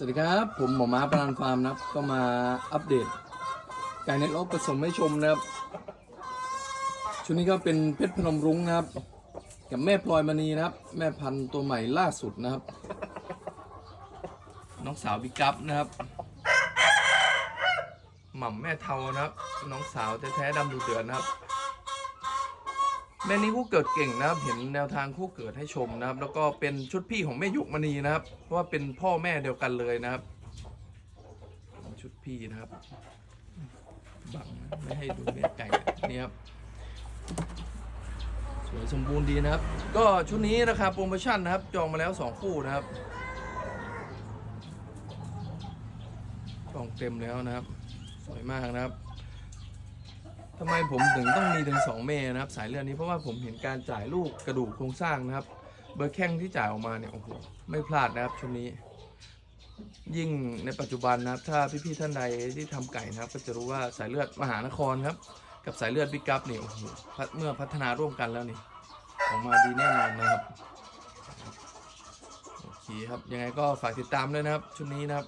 สวัสดีครับ ผมหมอม้าปรานฟาร์มนะครับก็มาอัปเดตไก่เน็ตโลผสมให้ชมนะครับ ชุดนี้ก็เป็นเพชรพนมรุ้งนะครับ กับแม่พลอยมณีนะครับ แม่พันธุ์ตัวใหม่ล่าสุดนะครับ น้องสาวบิ๊กกัปนะครับหม่ำแม่เทานะครับ น้องสาวแท้ๆดำดูเดือดนะครับ แม่นี้คู่เกิดเก่งนะครับเห็นแนวทางคู่เกิดให้ชมนะครับ แล้วก็เป็นชุดพี่ของแม่ยุกมณีนะครับ เพราะว่าเป็นพ่อแม่เดียวกันเลยนะครับ ชุดพี่นะครับบังไม่ให้ดูเนื้อไก่นี่ครับสวยสมบูรณ์ดีนะครับ ก็ชุดนี้ราคาโปรโมชั่นนะครับ จองมาแล้ว 2 คู่นะครับจองเต็มแล้วนะครับ สวยมากนะครับ ทำไมผมถึงต้องมีถึง 2 เมนะครับ สายเลือดนี้เพราะว่าผมเห็นการจ่ายลูกกระดูกโครงสร้างนะครับ เบอร์แข้งที่จ่ายออกมาเนี่ยโอ้โหไม่พลาดนะครับช่วงนี้ ยิ่งในปัจจุบันนะครับ ถ้าพี่ๆท่านใดที่ทำไก่นะครับ ก็จะรู้ว่าสายเลือดมหานครครับ กับสายเลือดบิ๊กกัปเนี่ยโอ้โหเมื่อพัฒนาร่วมกันแล้วนี่ออกมาดีแน่นอนนะครับโอเคครับยังไงก็ฝากติดตามด้วยนะครับชุดนี้นะครับ